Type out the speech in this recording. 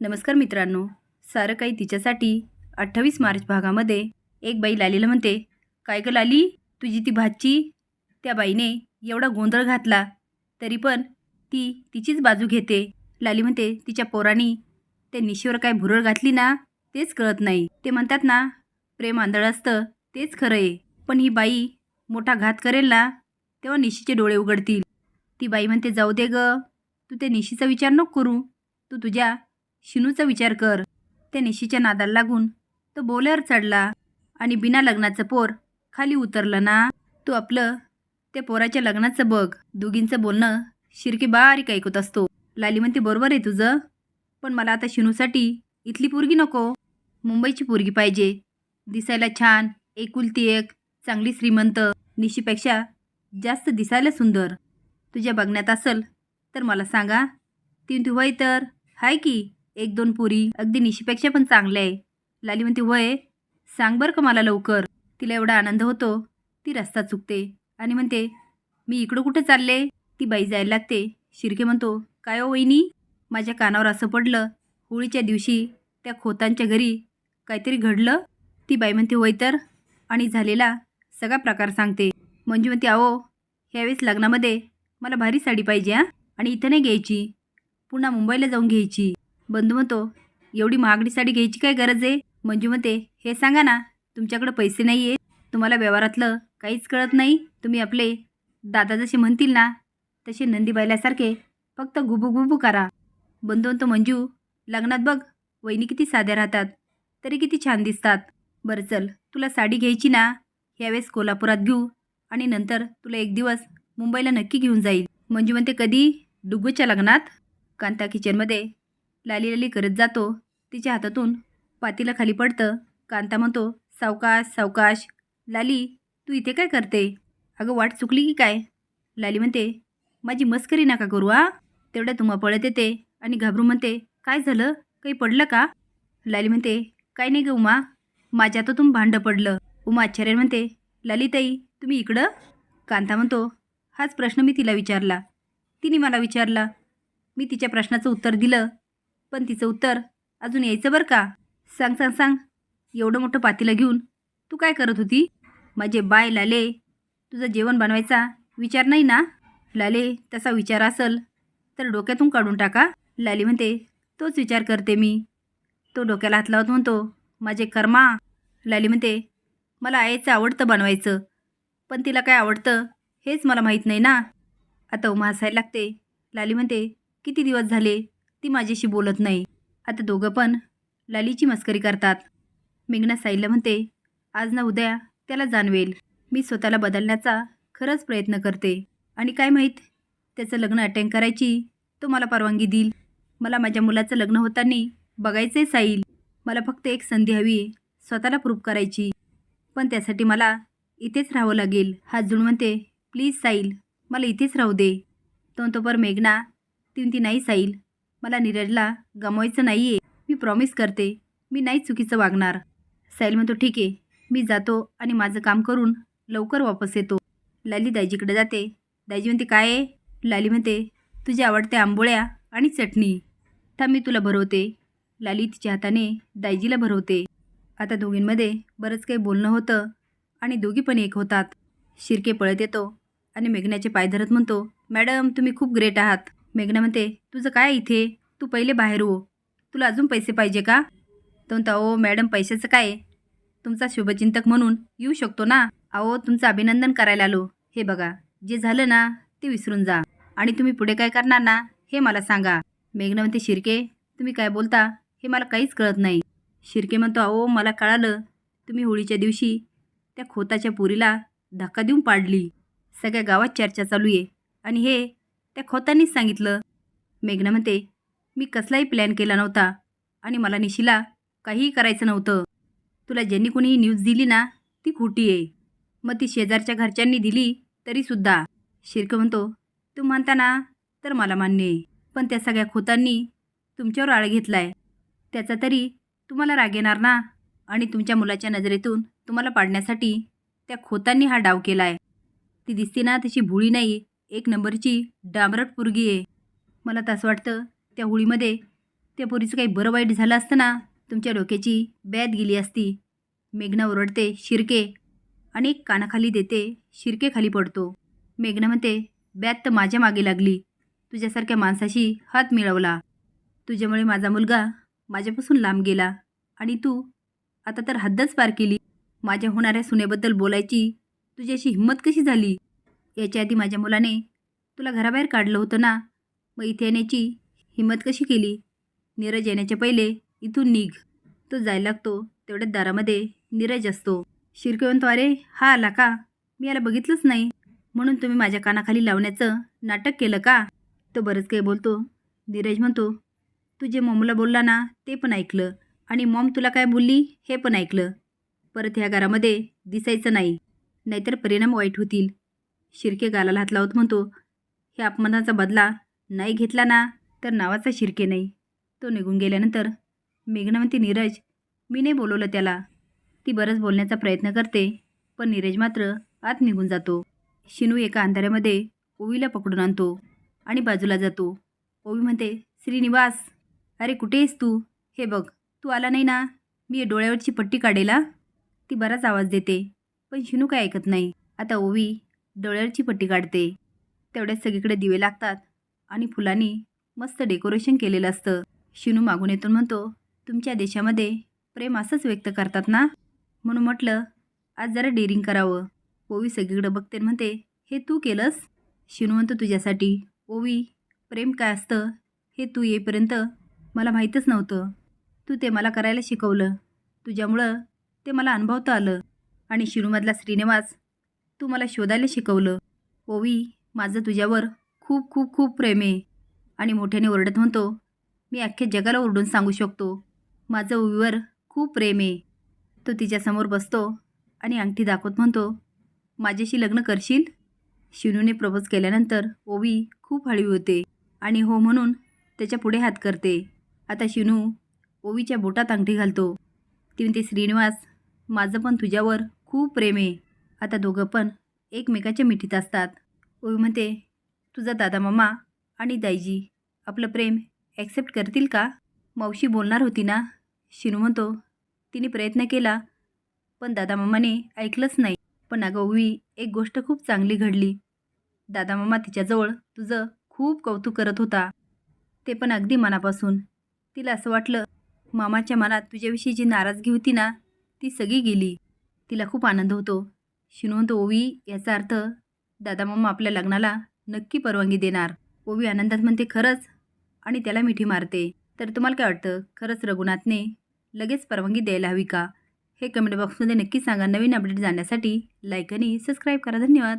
नमस्कार मित्रांनो. सारं काही तिच्यासाठी अठ्ठावीस मार्च भागामध्ये एक बाई लालीला म्हणते काय गं लाली तुझी ती भाची त्या बाईने एवढा गोंधळ घातला तरी पण ती तिचीच बाजू घेते. लाली म्हणते तिच्या पोरानी त्या निशीवर काय भुरळ घातली ना तेच कळत नाही. ते म्हणतात ना प्रेम आंधळ असतं तेच खरं आहे. पण ही बाई मोठा घात करेल ना तेव्हा निशीचे डोळे उघडतील. ती बाई म्हणते जाऊ दे ग तू त्या निशीचा विचार नको करू. तू तुझ्या शिनूचा विचार कर. त्या निशीच्या नादाला लागून तो बोल्यावर चढला आणि बिना लग्नाचं पोर खाली उतरलं ना. तू आपलं त्या पोराच्या लग्नाचं बघ. दोघींचं बोलणं शिरके बारीक ऐकत असतो. लाली म्हणते बरोबर आहे तुझं. पण मला आता शिनूसाठी इथली पोरगी नको. मुंबईची पोरगी पाहिजे. दिसायला छान एकुलती एक चांगली श्रीमंत. निशीपेक्षा जास्त दिसायला सुंदर. तुझ्या बघण्यात असल तर मला सांगा. ती तू तर. हाय की? एक दोन पुरी. अगदी निशीपेक्षा पण चांगले आहे. लाली म्हणते होय सांग बरं का मला लवकर. तिला एवढा आनंद होतो ती रस्ता चुकते. आणि म्हणते मी इकडं कुठं चालले? ती बाई जायला लागते. शिर्के म्हणतो काय हो वहिनी? माझ्या कानावर असं पडलं. होळीच्या दिवशी त्या खोतांच्या घरी काहीतरी घडलं? ती बाई म्हणते होय तर. आणि झालेला सगळा प्रकार सांगते. म्हणजे म्हणते अहो ह्यावेळेस लग्नामध्ये मला भारी साडी पाहिजे हां. आणि इथं नाही घ्यायची. पुन्हा मुंबईला जाऊन घ्यायची. बंधू म्हणतो एवढी महागडी साडी घ्यायची काय गरज आहे? मंजू म्हणते हे सांगा ना तुमच्याकडे पैसे नाही आहेत तुम्हाला व्यवहारातलं काहीच कळत नाही तुम्ही आपले दादा जसे म्हणतील ना तसे नंदीबाईल्यासारखे फक्त गुबू गुबू करा. बंधू म्हणतो मंजू लग्नात बघ वहिनी किती साध्या राहतात तरी किती छान दिसतात. बरं चल तुला साडी घ्यायची ना यावेळेस कोल्हापुरात घेऊ आणि नंतर तुला एक दिवस मुंबईला नक्की घेऊन जाईल. मंजू म्हणते कधी? डुग्गूच्या लग्नात? कांता किचनमध्ये लाली लाली करत जातो. तिच्या हातातून पातीला खाली पडतं. कांता म्हणतो सावकाश सावकाश. लाली तू इथे काय करते? अगं वाट चुकली की काय? लाली म्हणते माझी मस्करी नका करू आ तेवढ्या तुम्हा पळत येते आणि घाबरून म्हणते काय झालं? काही पडलं का? लाली म्हणते काय नाही ग उमा. माझ्या हातातून भांडं पडलं. उमा आश्चर्य म्हणते ललिताई तुम्ही इकडं? कांता म्हणतो हाच प्रश्न मी तिला विचारला. तिने मला विचारला. मी तिच्या प्रश्नाचं उत्तर दिलं. पण तिचं उत्तर अजून यायचं बरं का? सांग सांग सांग. एवढं मोठं पातीला घेऊन तू काय करत होती? माझे बाय लाले तुझं जेवण बनवायचा विचार नाही ना? लाले तसा विचार असल तर डोक्यातून काढून टाका. लाली म्हणते तोच विचार करते मी. तो डोक्याला हात लावत म्हणतो माझे कर्मा. लाली म्हणते मला आईचं आवडतं बनवायचं पण तिला काय आवडतं हेच मला माहीत नाही ना? आता उमा हसायला लागते. लाली म्हणते किती दिवस झाले ती माझ्याशी बोलत नाही. आता दोघं पण लालीची मस्करी करतात. मेघना साईला म्हणते आज ना उद्या त्याला जाणवेल. मी स्वतःला बदलण्याचा खरंच प्रयत्न करते. आणि काय माहीत त्याचं लग्न अटेंड करायची तो मला परवानगी देईल. मला माझ्या मुलाचं लग्न होताना बघायचे साईल. मला फक्त एक संधी हवी आहे स्वतःला प्रूफ करायची. पण त्यासाठी मला इथेच राहावं लागेल. हात जुळून म्हणते प्लीज साईल मला इथेच राहू दे. तो तोपर मेघना तीन ती नाही साईल. मला नीरजला गमवायचं नाही आहे मी प्रॉमिस करते मी नाही चुकीचं वागणार. साईल म्हणतो ठीक आहे मी जातो आणि माझं काम करून लवकर वापस येतो. लाली दाजीकडे जाते. दाजी म्हणते काय आहे? लाली म्हणते तुझ्या आवडत्या आंबोळ्या आणि चटणी. थांब मी तुला भरवते. लाली तिच्या हाताने दाजीला भरवते. आता दोघींमध्ये बरंच काही बोलणं होतं आणि दोघी पण एक होतात. शिरके पळत येतो आणि मेघण्याचे पाय धरत म्हणतो मॅडम तुम्ही खूप ग्रेट आहात. मेघना म्हणते तुझं काय इथे? तू पहिले बाहेर हो तुला अजून पैसे पाहिजे का? तो म्हणता अहो मॅडम पैशाचं काय तुमचा शुभचिंतक म्हणून येऊ शकतो ना? अहो तुमचं अभिनंदन करायला आलो. हे बघा जे झालं ना ते विसरून जा. आणि तुम्ही पुढे काय करणार ना हे मला सांगा. मेघना म्हणते शिरके तुम्ही काय बोलता? हे मला काहीच कळत नाही. शिरके म्हणतो अहो मला कळालं. तुम्ही होळीच्या दिवशी त्या खोताच्या पुरीला धक्का देऊन पाडली. सगळ्या गावात चर्चा चालू आहे. आणि हे त्या खोतांनीच सांगितलं. मेघना म्हणते मी कसलाही प्लॅन केला नव्हता आणि मला निशीला काहीही करायचं नव्हतं. तुला ज्यांनी कोणी ही न्यूज दिली ना ती खोटी आहे. मग ती शेजारच्या घरच्यांनी दिली तरीसुद्धा शिरकं म्हणतो तू म्हणता ना तर मला मान्य आहे पण त्या सगळ्या खोतांनी तुमच्यावर आळ घेतला आहे त्याचा तरी तुम्हाला राग येणार ना आणि तुमच्या मुलाच्या नजरेतून तुम्हाला पाडण्यासाठी त्या खोतांनी हा डाव केला आहे ती दिसते ना तशी भुळी नाही एक नंबरची डांबरट पुरगी आहे. मला तर असं वाटतं त्या होळीमध्ये त्या पोरीचं काही बरं वाईट झालं असतं ना तुमच्या डोक्याची बॅद गेली असती. मेघना ओरडते शिरके. आणि कानाखाली देते शिरके खाली पडतो. मेघना म्हणते बॅद तर माझ्या मागे लागली. तुझ्यासारख्या माणसाशी हात मिळवला. तुझ्यामुळे माझा मुलगा माझ्यापासून लांब गेला. आणि तू आता तर हद्दच पार केली. माझ्या होणाऱ्या सुनेबद्दल बोलायची तुझ्याशी हिंमत कशी झाली? याच्या आधी माझ्या मुलाने तुला घराबाहेर काढलं होतं ना? मग इथे येण्याची हिंमत कशी केली? नीरज येण्याच्या पहिले इथून निघ. तो जायला लागतो. तेवढ्याच दारामध्ये नीरज असतो. शिरके म्हणतो अरे हा आला का? मी याला बघितलंच नाही. म्हणून तुम्ही माझ्या कानाखाली लावण्याचं नाटक केलं का? तो बरंच काही बोलतो. नीरज म्हणतो तू जे मॉमला बोलला ना ते पण ऐकलं. आणि मॉम तुला काय बोलली हे पण ऐकलं. परत ह्या घरामध्ये दिसायचं नाही. नाहीतर परिणाम वाईट होतील. शिरके गालाला हात लावत म्हणतो हे अपमानाचा बदला नाही घेतला ना तर नावाचा शिरके नाही. तो निघून गेल्यानंतर मेघना म्हणते नीरज मी नाही बोलवलं त्याला. ती बरंच बोलण्याचा प्रयत्न करते पण नीरज मात्र आत निघून जातो. शिनू एका अंधाऱ्यामध्ये ओवीला पकडून आणतो आणि बाजूला जातो. ओवी म्हणते श्रीनिवास अरे कुठे आहेस तू? हे बघ तू आला नाही ना? मी डोळ्यावरची पट्टी काढेला? ती बराच आवाज देते पण शिनू काय ऐकत नाही. आता ओवी डोळ्यावरची पट्टी काढते. तेवढ्याच सगळीकडे दिवे लागतात आणि फुलांनी मस्त डेकोरेशन केलेलं असतं. शिनू मागून येतून म्हणतो तुमच्या देशामध्ये प्रेम असंच व्यक्त करतात ना? म्हणून म्हटलं आज जरा डेअरिंग करावं. ओवी सगळीकडे बघते म्हणते हे तू केलंस? शिनू म्हणतो तुझ्यासाठी. ओवी प्रेम काय असतं? हे तू येईपर्यंत मला माहीतच नव्हतं. तू ते मला करायला शिकवलं. तुझ्यामुळं ते मला अनुभवता आलं. आणि शिरूमधला श्रीनिवास तू मला शोधायला शिकवलं. ओवी माझं तुझ्यावर खूप खूप खूप प्रेम आहे. आणि मोठ्याने ओरडत म्हणतो मी अख्ख्या जगाला ओरडून सांगू शकतो. माझं ओवीवर खूप प्रेम आहे. तो तिच्यासमोर बसतो आणि अंगठी दाखवत म्हणतो माझ्याशी लग्न करशील? शिनूने प्रपोज केल्यानंतर ओवी खूप हळवी होते आणि हो म्हणून त्याच्या पुढे हात करते. आता शिनू ओवीच्या बोटात अंगठी घालतो. ती म्हणते श्रीनिवास माझं पण तुझ्यावर खूप प्रेम आहे. आता दोघं पण एकमेकाच्या मिठीत असतात. ओवी म्हणते तुझा दादा मामा आणि दाईजी आपलं प्रेम ॲक्सेप्ट करतील का? मावशी बोलणार होती ना? शिनू म्हणतो तिने प्रयत्न केला पण दादा मामाने ऐकलंच नाही. पण अगं ओवी एक गोष्ट खूप चांगली घडली. दादा मामा तिच्याजवळ तुझं खूप कौतुक करत होता. ते पण अगदी मनापासून. तिला असं वाटलं मामाच्या मनात तुझ्याविषयी जी नाराजगी होती ना ती सगळी गेली. तिला खूप आनंद होतो. शिनू ओवी याचा अर्थ दादा मामा आपल्या लग्नाला नक्की परवानगी देणार. ओवी आनंदात म्हणते खरंच? आणि त्याला मिठी मारते. तर तुम्हाला काय वाटतं? खरंच रघुनाथने लगेच परवानगी द्यायला हवी का? हे कमेंट बॉक्समध्ये नक्की सांगा. नवीन अपडेट जाण्यासाठी लाईक आणि सबस्क्राईब करा. धन्यवाद.